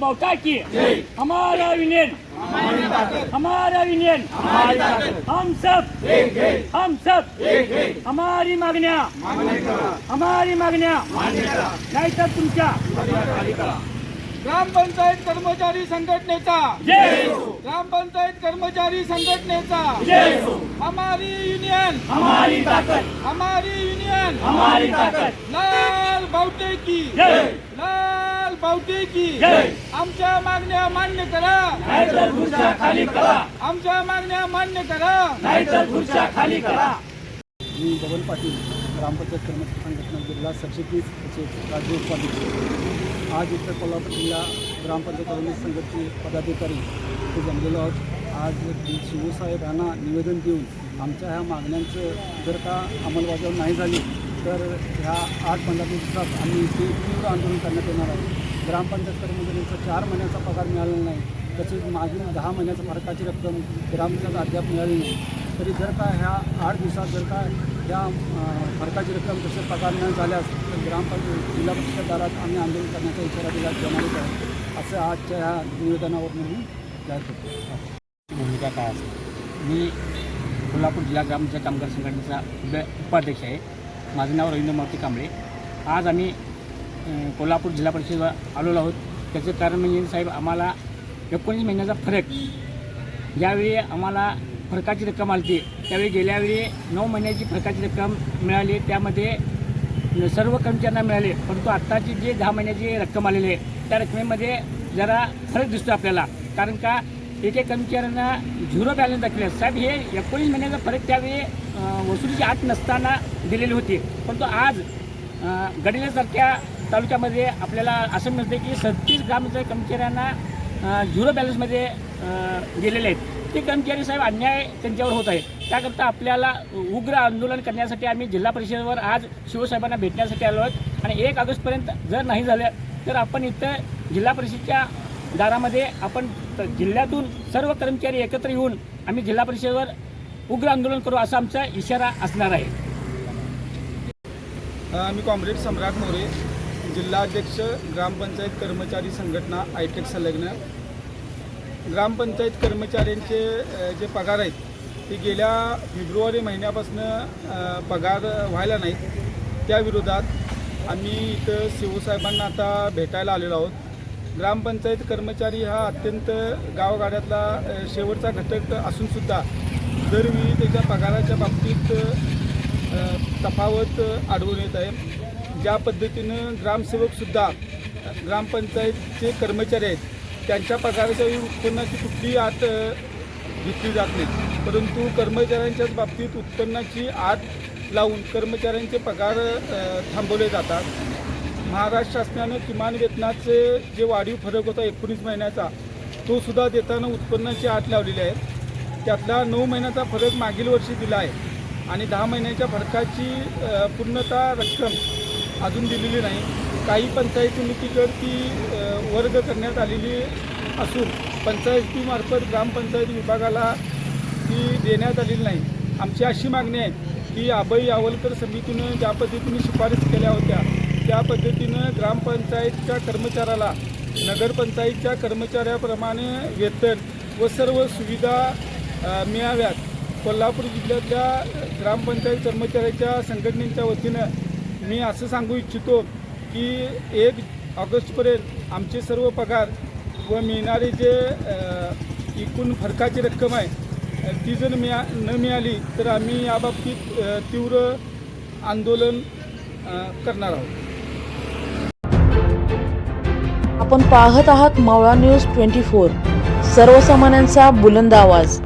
बौटा की हमारा यूनियन हमारा यूनियन हम सब. हम सब. हमारी मागण्या. हमारी मागण्या. नाही तर तुमच्या ग्रामपंचायत कर्मचारी संघटनेचा. ग्रामपंचायत कर्मचारी संघटनेचा. हमारी युनियन हमारी ताकद. हमारी युनियन हमारी ताकद. लाल बावटे की. बावटे की? जय! आमच्या मागण्या मान्य करा. नाहीतर खुर्च्या खाली करा. आमच्या मागण्या मान्य करा. नाहीतर खुर्च्या खाली करा. मी बबन पाटील ग्रामपंचायत कर्मचारी संघटना जिल्हा सरचिटणीस तसेच राज्य उपाध्यक्ष आज इथं कोल्हापूर जिल्हा ग्रामपंचायत कर्मचारी संघटनेचे पदाधिकारी इथे जमलेलो आहोत. आज शिवसाहेब यांना निवेदन देऊन आमच्या ह्या मागण्यांचं जर का अंमलबजावणी नाही झाली तर ह्या आठ पंधरा दिवसात आम्ही इथे तीव्र आंदोलन करण्यात येणार आहे. ग्रामपंचायत कर्मचाऱ्यांचा चार महिन्याचा पगार मिळालेला नाही तसेच मागील दहा महिन्याच्या फरकाची रक्कम ग्रामपंचायत अद्याप मिळाली नाही. तरी जर का ह्या आठ दिवसात जर का ह्या फरकाची रक्कम तसे पगार न झाल्यास तर ग्रामपंचायत जिल्हा परिषद दारात आम्ही आंदोलन करण्याचा इशारा दिला देणारच आहे. असं आजच्या ह्या निवेदनावरून मी जाहीर करतो. भूमिका काय असेल मी कोल्हापूर जिल्हा ग्रामपंचायत कामगार संघटनेचा उपाध्यक्ष आहे. माझं नाव रवींद्र मारुती कांबळे. आज आम्ही कोल्हापूर जिल्हा परिषद आलेलो आहोत. त्याचं कारण म्हणजे साहेब आम्हाला एकोणीस महिन्याचा फरक. ज्यावेळी आम्हाला फरकाची रक्कम आली त्यावेळी गेल्यावेळी नऊ महिन्याची फरकाची रक्कम मिळाली. त्यामध्ये सर्व कर्मचाऱ्यांना मिळाले परंतु आत्ताची जे दहा महिन्याची रक्कम आलेली आहे त्या रकमेमध्ये जरा फरक दिसतो आपल्याला. कारण का एक एक कर्मचाऱ्यांना झिरो बॅलन्स दाखवले. साहेब हे एकोणीस महिन्याचा फरक त्यावेळी वसुलीची आत नसताना दिलेली होती. परंतु आज गडिल्यासारख्या तालुक्यामध्ये आपल्याला असं मिळतं की सत्तीस ग्रामपंचायत कर्मचाऱ्यांना झिरो बॅलन्समध्ये गेलेले आहेत. ते कर्मचारी साहेब अन्याय त्यांच्यावर होत आहे त्याकरता आपल्याला उग्र आंदोलन करण्यासाठी आम्ही जिल्हा परिषदेवर आज शिवसाहेबांना भेटण्यासाठी आलो आहोत. आणि एक ऑगस्टपर्यंत जर नाही झालं तर आपण इथं जिल्हा परिषदच्या दारामध्ये आपण जिल्ह्यातून सर्व कर्मचारी एकत्र येऊन आम्ही जिल्हा परिषदेवर उग्र आंदोलन करू असा आमचा इशारा असणार आहे. मी कॉम्रेड सम्राट मोरे. जिल्हाध्यक्ष ग्रामपंचायत कर्मचारी संघटना आयटेक संलग्न. ग्रामपंचायत कर्मचाऱ्यांचे जे पगार आहेत ते गेल्या फेब्रुवारी महिन्यापासून पगार व्हायला नाहीत. त्याविरोधात आम्ही इथं शिवसाहेबांना आता भेटायला आलेलो आहोत. ग्रामपंचायत कर्मचारी हा अत्यंत गावगाड्यातला शेवटचा घटक असूनसुद्धा दरवेळी त्याच्या पगाराच्या बाबतीत तफावत आढळून येत आहे. ज्या पद्धतीनं ग्रामसेवकसुद्धा ग्रामपंचायतचे कर्मचारी आहेत त्यांच्या पगाराच्या उत्पन्नाची कुठलीही आत घेतली जात नाही. परंतु कर्मचाऱ्यांच्याच बाबतीत उत्पन्नाची आत लावून कर्मचाऱ्यांचे पगार थांबवले जातात. महाराष्ट्र शासनानं किमान वेतनाचे जे वाढीव फरक होता एकोणीस महिन्याचा तो सुद्धा देताना उत्पन्नाची आत लावलेली आहे. त्यातला नऊ महिन्याचा फरक मागील वर्षी दिला आहे. आणि दहा महिन्याच्या फरकाची पूर्णतः रक्कम अजून दिलेली नाही. काही पंचायत समितीकडे ती वर्ग करण्यात आलेली असून पंचायतीमार्फत ग्रामपंचायत विभागाला ती देण्यात आलेली नाही. आमची अशी मागणी आहे की अभय यावलकर समितीनं ज्या पद्धतीने शिफारस केल्या होत्या त्या पद्धतीनं ग्रामपंचायतच्या कर्मचाऱ्याला नगरपंचायतच्या कर्मचाऱ्याप्रमाणे वेतन व सर्व सुविधा मिळाव्यात. कोल्हापूर जिल्ह्यातल्या ग्रामपंचायत कर्मचाऱ्याच्या संघटनेच्या वतीनं मी असं सांगू इच्छितो की एक ऑगस्टपर्यंत आमचे सर्व पगार व मिळणारे जे एकूण फरकाची रक्कम आहे ती जर मिळा न मिळाली तर आम्ही याबाबतीत तीव्र आंदोलन करणार आहोत. आपण पाहत आहात मावळा न्यूज ट्वेंटी फोर. सर्वसामान्यांचा बुलंद आवाज.